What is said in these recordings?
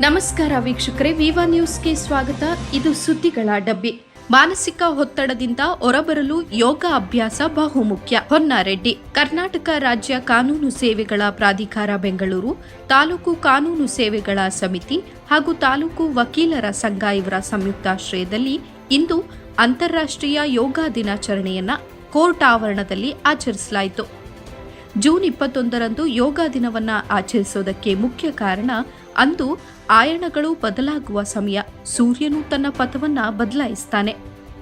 ನಮಸ್ಕಾರ ವೀಕ್ಷಕರೇ, ವಿವಾ ನ್ಯೂಸ್ಗೆ ಸ್ವಾಗತ. ಇದು ಸುದ್ದಿಗಳ ಡಬ್ಬಿ. ಮಾನಸಿಕ ಒತ್ತಡದಿಂದ ಹೊರಬರಲು ಯೋಗ ಅಭ್ಯಾಸ ಬಹುಮುಖ್ಯ. ಹೊನ್ನಾರೆಡ್ಡಿ, ಕರ್ನಾಟಕ ರಾಜ್ಯ ಕಾನೂನು ಸೇವೆಗಳ ಪ್ರಾಧಿಕಾರ, ಬೆಂಗಳೂರು. ತಾಲೂಕು ಕಾನೂನು ಸೇವೆಗಳ ಸಮಿತಿ ಹಾಗೂ ತಾಲೂಕು ವಕೀಲರ ಸಂಘ ಇವರ ಸಂಯುಕ್ತಾಶ್ರಯದಲ್ಲಿ ಇಂದು ಅಂತಾರಾಷ್ಟ್ರೀಯ ಯೋಗ ದಿನಾಚರಣೆಯನ್ನ ಕೋರ್ಟ್ ಆವರಣದಲ್ಲಿ ಆಚರಿಸಲಾಯಿತು. ಜೂನ್ ಇಪ್ಪತ್ತೊಂದರಂದು ಯೋಗ ದಿನವನ್ನ ಆಚರಿಸೋದಕ್ಕೆ ಮುಖ್ಯ ಕಾರಣ ಅಂದು ಆಯಣಗಳು ಬದಲಾಗುವ ಸಮಯ. ಸೂರ್ಯನು ತನ್ನ ಪಥವನ್ನ ಬದಲಾಯಿಸ್ತಾನೆ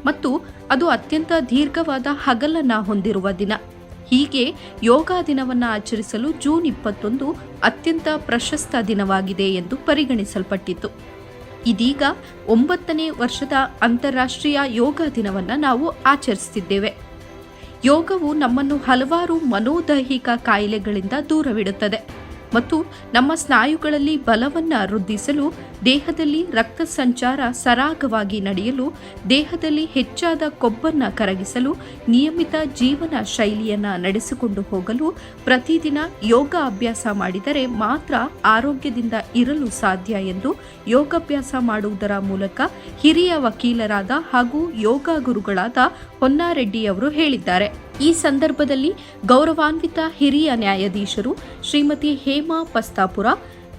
ಮತ್ತು ಅದು ಅತ್ಯಂತ ದೀರ್ಘವಾದ ಹಗಲನ್ನ ಹೊಂದಿರುವ ದಿನ. ಹೀಗೆ ಯೋಗ ದಿನವನ್ನ ಆಚರಿಸಲು ಜೂನ್ ಇಪ್ಪತ್ತೊಂದು ಅತ್ಯಂತ ಪ್ರಶಸ್ತ ದಿನವಾಗಿದೆ ಎಂದು ಪರಿಗಣಿಸಲ್ಪಟ್ಟಿತು ಇದೀಗ ಒಂಬತ್ತನೇ ವರ್ಷದ ಅಂತಾರಾಷ್ಟ್ರೀಯ ಯೋಗ ದಿನವನ್ನು ನಾವು ಆಚರಿಸುತ್ತಿದ್ದೇವೆ ಯೋಗವು ನಮ್ಮನ್ನು ಹಲವಾರು ಮನೋದೈಹಿಕ ಕಾಯಿಲೆಗಳಿಂದ ದೂರವಿಡುತ್ತದೆ. ಮತ್ತು ನಮ್ಮ ಸ್ನಾಯುಗಳಲ್ಲಿ ಬಲವನ್ನು ವೃದ್ಧಿಸಲು ದೇಹದಲ್ಲಿ ರಕ್ತ ಸಂಚಾರ ಸರಾಗವಾಗಿ ನಡೆಯಲು, ದೇಹದಲ್ಲಿ ಹೆಚ್ಚಾದ ಕೊಬ್ಬನ್ನು ಕರಗಿಸಲು ನಿಯಮಿತ ಜೀವನ ಶೈಲಿಯನ್ನು ನಡೆಸಿಕೊಂಡು ಹೋಗಲು ಪ್ರತಿದಿನ ಯೋಗ ಅಭ್ಯಾಸ ಮಾಡಿದರೆ ಮಾತ್ರ ಆರೋಗ್ಯದಿಂದ ಇರಲು ಸಾಧ್ಯ ಎಂದು ಯೋಗಾಭ್ಯಾಸ ಮಾಡುವುದರ ಮೂಲಕ ಹಿರಿಯ ವಕೀಲರಾದ ಹಾಗೂ ಯೋಗ ಗುರುಗಳಾದ ಹೊನ್ನಾರೆಡ್ಡಿಯವರು ಹೇಳಿದ್ದಾರೆ. ಈ ಸಂದರ್ಭದಲ್ಲಿ ಗೌರವಾನ್ವಿತ ಹಿರಿಯ ನ್ಯಾಯಾಧೀಶರು ಶ್ರೀಮತಿ ಹೇಮಾ ಪಸ್ತಾಪುರ,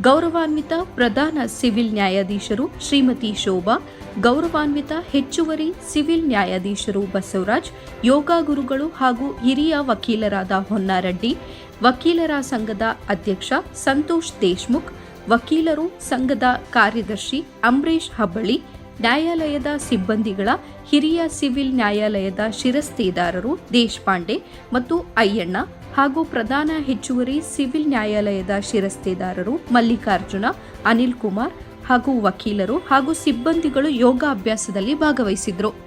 ಗೌರವಾನ್ವಿತ ಪ್ರಧಾನ ಸಿವಿಲ್ ನ್ಯಾಯಾಧೀಶರು ಶ್ರೀಮತಿ ಶೋಭಾ, ಗೌರವಾನ್ವಿತ ಹೆಚ್ಚುವರಿ ಸಿವಿಲ್ ನ್ಯಾಯಾಧೀಶರು ಬಸವರಾಜ್, ಯೋಗ ಗುರುಗಳು ಹಾಗೂ ಹಿರಿಯ ವಕೀಲರಾದ ಹೊನ್ನಾರೆಡ್ಡಿ, ವಕೀಲರ ಸಂಘದ ಅಧ್ಯಕ್ಷ ಸಂತೋಷ್ ದೇಶ್ಮುಖ್, ವಕೀಲರು ಸಂಘದ ಕಾರ್ಯದರ್ಶಿ ಅಂಬರೀಶ್ ಹಬ್ಬಳ್ಳಿ ನ್ಯಾಯಾಲಯದ ಸಿಬ್ಬಂದಿಗಳ ಹಿರಿಯ ಸಿವಿಲ್ ನ್ಯಾಯಾಲಯದ ಶಿರಸ್ತಿದಾರರು ದೇಶಪಾಂಡೆ ಮತ್ತು ಅಯ್ಯಣ್ಣ ಹಾಗೂ ಪ್ರಧಾನ ಹೆಚ್ಚುವರಿ ಸಿವಿಲ್ ನ್ಯಾಯಾಲಯದ ಶಿರಸ್ತಿದಾರರು ಮಲ್ಲಿಕಾರ್ಜುನ ಅನಿಲ್ ಕುಮಾರ್ ಹಾಗೂ ವಕೀಲರು ಹಾಗೂ ಸಿಬ್ಬಂದಿಗಳು ಯೋಗಾಭ್ಯಾಸದಲ್ಲಿ ಭಾಗವಹಿಸಿದ್ರು.